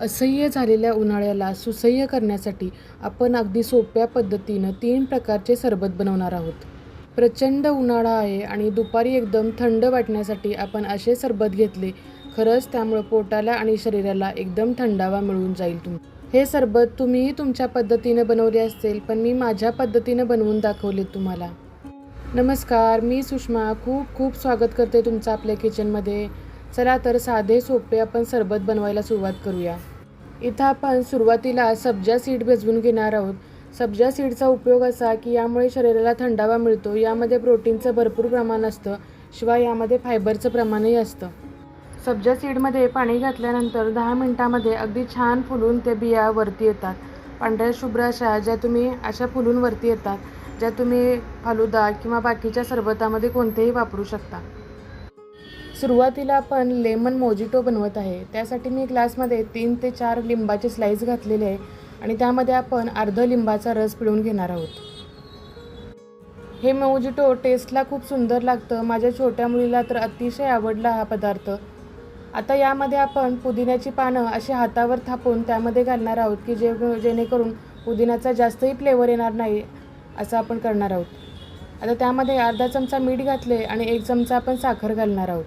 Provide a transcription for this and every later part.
असह्य झालेल्या उन्हाळ्याला सुसह्य करण्यासाठी आपण अगदी सोप्या पद्धतीनं तीन प्रकारचे सरबत बनवणार आहोत. प्रचंड उन्हाळा आहे आणि दुपारी एकदम थंड वाटण्यासाठी आपण असे सरबत घेतले खरंच त्यामुळं पोटाला आणि शरीराला एकदम थंडावा मिळून जाईल तुम. हे सरबत तुम्हीही तुमच्या पद्धतीनं बनवले असेल पण मी माझ्या पद्धतीनं बनवून दाखवले तुम्हाला. नमस्कार मी सुषमा. खूप खूप स्वागत करते तुमचं आपल्या किचनमध्ये चला तर साधे सोपे आपण सरबत बनवायला सुरुवात करूया. इथं आपण सुरुवातीला सब्जा सीड भिजवून घेणार आहोत. सब्जा सीडचा उपयोग असा की यामुळे शरीराला थंडावा मिळतो. यामध्ये प्रोटीनचं भरपूर प्रमाण असतं शिवाय यामध्ये फायबरचं प्रमाणही असतं. सब्जा सीडमध्ये पाणी घातल्यानंतर दहा मिनटामध्ये अगदी छान फुलून ते बिया वरती येतात. पांढऱ्या शुभ्र अशा ज्या तुम्ही अशा फुलून वरती येतात ज्या तुम्ही फालुदा किंवा बाकीच्या सरबतामध्ये कोणतेही वापरू शकता. सुरुवातीला आपण लेमन मोजिटो बनवत आहे. त्यासाठी मी ग्लासमध्ये तीन ते चार लिंबाचे स्लाईस घातलेले आहे आणि त्यामध्ये आपण अर्ध लिंबाचा रस पिळून घेणार आहोत. हे मोजिटो टेस्टला खूप सुंदर लागतं. माझ्या छोट्या मुलीला तर अतिशय आवडला हा पदार्थ. आता यामध्ये आपण पुदिन्याची पानं अशी हातावर थापून त्यामध्ये घालणार आहोत की जे जेणेकरून पुदिन्याचा जास्तही फ्लेवर येणार नाही असं आपण करणार आहोत. आता त्यामध्ये अर्धा चमचा मीठ घातले आणि एक चमचा आपण साखर घालणार आहोत.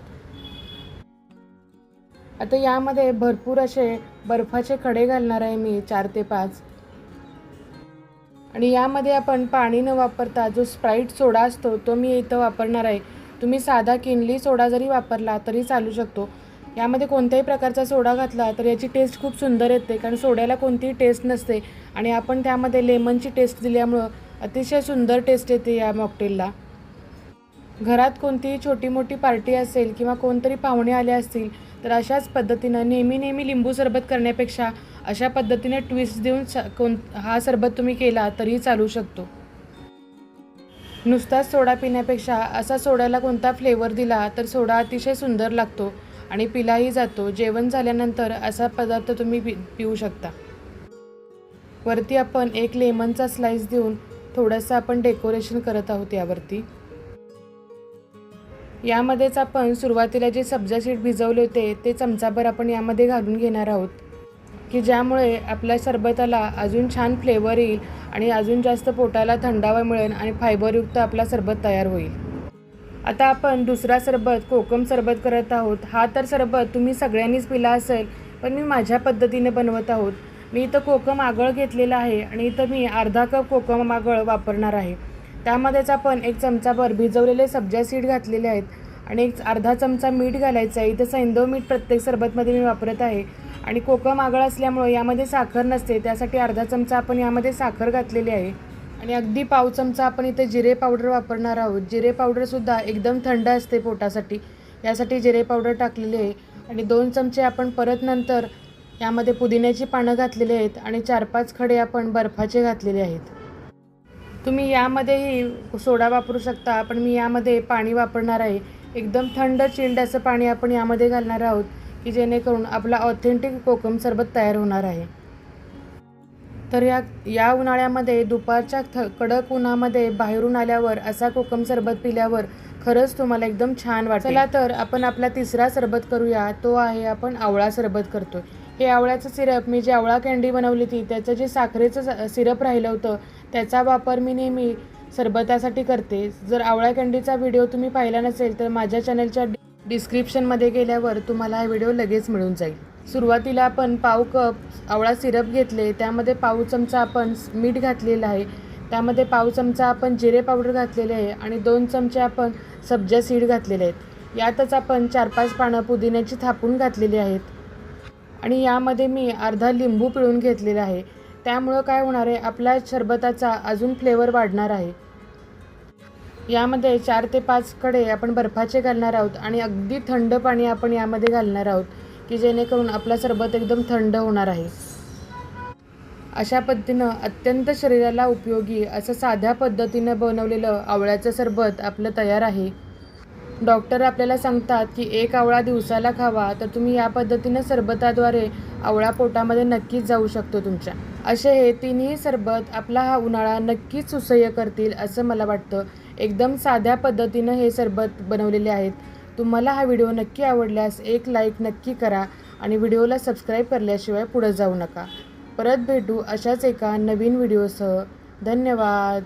आता यामध्ये भरपूर असे बर्फाचे खडे घालणार आहे मी चार ते पाच. आणि यामध्ये आपण पाणी न वापरता जो स्प्राईट सोडा असतो तो मी इथं वापरणार आहे. तुम्ही साधा किनली सोडा जरी वापरला तरी चालू शकतो. यामध्ये कोणत्याही प्रकारचा सोडा घातला तर याची टेस्ट खूप सुंदर येते कारण सोड्याला कोणतीही टेस्ट नसते. आणि आपण त्यामध्ये लेमनची टेस्ट दिल्यामुळं अतिशय सुंदर टेस्ट येते या मॉकटेलला घरात कोणतीही छोटी मोठी पार्टी असेल किंवा कोणतरी पाहुणे आले असतील तर अशाच पद्धतीनं नेहमी नेहमी लिंबू सरबत करण्यापेक्षा अशा पद्धतीने ट्विस्ट देऊन स कोण हा सरबत तुम्ही केला तरीही चालू शकतो. नुसताच सोडा पिण्यापेक्षा असा सोड्याला कोणता फ्लेवर दिला तर सोडा अतिशय सुंदर लागतो आणि पिलाही जातो. जेवण झाल्यानंतर असा पदार्थ तुम्ही पि पिऊ शकता. वरती आपण एक लेमनचा स्लाइस देऊन थोडंसं आपण डेकोरेशन करत आहोत यावरती. यामध्येच आपण सुरुवातीला जे सब्जा सीड भिजवले होते ते चमचाभर आपण यामध्ये घालून घेणार आहोत. की ज्यामुळे आपल्या सरबताला अजून छान फ्लेवर येईल आणि अजून जास्त पोटाला थंडावा मिळेल आणि फायबरयुक्त आपला सरबत तयार होईल. आता आपण दुसरा सरबत कोकम सरबत करत आहोत. हा तर सरबत तुम्ही सगळ्यांनीच पिला असेल पण मी माझ्या पद्धतीने बनवत आहोत. मी इथं कोकम आगळ घेतलेला आहे आणि इथं मी अर्धा कप कोकम आगळ वापरणार आहे. त्यामध्येच आपण एक चमचाभर भिजवलेले सब्जा सीड घातलेले आहेत आणि एक अर्धा चमचा मीठ घालायचं आहे. इथं सैंदव मीठ प्रत्येक सरबतमध्ये मी वापरत आहे. आणि कोकम आगळ असल्यामुळं यामध्ये साखर नसते. त्यासाठी अर्धा चमचा आपण यामध्ये साखर घातलेली आहे. आणि अगदी पाव चमचा आपण इथे जिरे पावडर वापरणार आहोत. जिरे पावडरसुद्धा एकदम थंड असते पोटासाठी. यासाठी जिरे पावडर टाकलेली आहे. आणि दोन चमचे आपण परत नंतर यामध्ये पुदिन्याची पानं घातलेली आहेत. आणि चार पाच खडे आपण बर्फाचे घातलेले आहेत. तुम्ही यामध्येही सोडा वापरू शकता पण मी यामध्ये पाणी वापरणार आहे. एकदम थंड चिल्ड असं पाणी आपण यामध्ये घालणार आहोत की जेणेकरून आपला ऑथेंटिक कोकम सरबत तयार होणार आहे. तर या या उन्हाळ्यामध्ये दुपारच्या थ कडक उन्हामध्ये बाहेरून आल्यावर असा कोकम सरबत पिल्यावर खरंच तुम्हाला एकदम छान वाटेल. चला तर आपण आपला तिसरा सरबत करूया. तो आहे आपण आवळा सरबत करतो हे आवळ्याचं सिरप मी जे आवळा कँडी बनवली ती त्याचं जे साखरेचं सिरप राहिलं होतं त्याचा वापर मी नेहमी सरबतासाठी करते. जर आवळा कँडीचा व्हिडिओ तुम्ही पाहिला नसेल तर माझ्या चॅनलच्या डिस्क्रिप्शनमध्ये गेल्यावर तुम्हाला हा व्हिडिओ लगेच मिळून जाईल. सुरुवातीला आपण पाव कप आवळा सिरप घेतले त्यामध्ये पाव चमचा आपण मीठ घातलेलं आहे. त्यामध्ये पाव चमचा आपण जिरे पावडर घातलेले आहे आणि दोन चमचे आपण सब्जा सीड घातलेले आहेत. यातच आपण चार पाच पानं पुदिन्याची थापून घातलेली आहेत. आणि यामध्ये मी अर्धा लिंबू पिळून घेतलेला आहे. त्यामुळं काय होणार आहे? आपल्या सरबताचा अजून फ्लेवर वाढणार आहे. यामध्ये चार ते पाच कडे आपण बर्फाचे घालणार आहोत आणि अगदी थंड पाणी आपण यामध्ये घालणार आहोत की जेणेकरून आपला सरबत एकदम थंड होणार आहे. अशा पद्धतीनं अत्यंत शरीराला उपयोगी असं साध्या पद्धतीनं बनवलेलं आवळ्याचं सरबत आपलं तयार आहे. डॉक्टर आपल्याला सांगतात की एक आवळा दिवसाला खावा तर तुम्ही या पद्धतीनं सरबताद्वारे आवळा पोटामध्ये नक्कीच जाऊ शकतो तुमच्या. असे हे तिन्ही सरबत आपला हा उन्हाळा नक्कीच सुसह्य करतील असं मला वाटतं. एकदम साध्या पद्धतीनं हे सरबत बनवलेले आहेत. तुम्हाला हा व्हिडिओ नक्की आवडल्यास एक लाईक नक्की करा आणि व्हिडिओला सबस्क्राईब करल्याशिवाय पुढे जाऊ नका. परत भेटू अशाच एका नवीन व्हिडिओसह. धन्यवाद.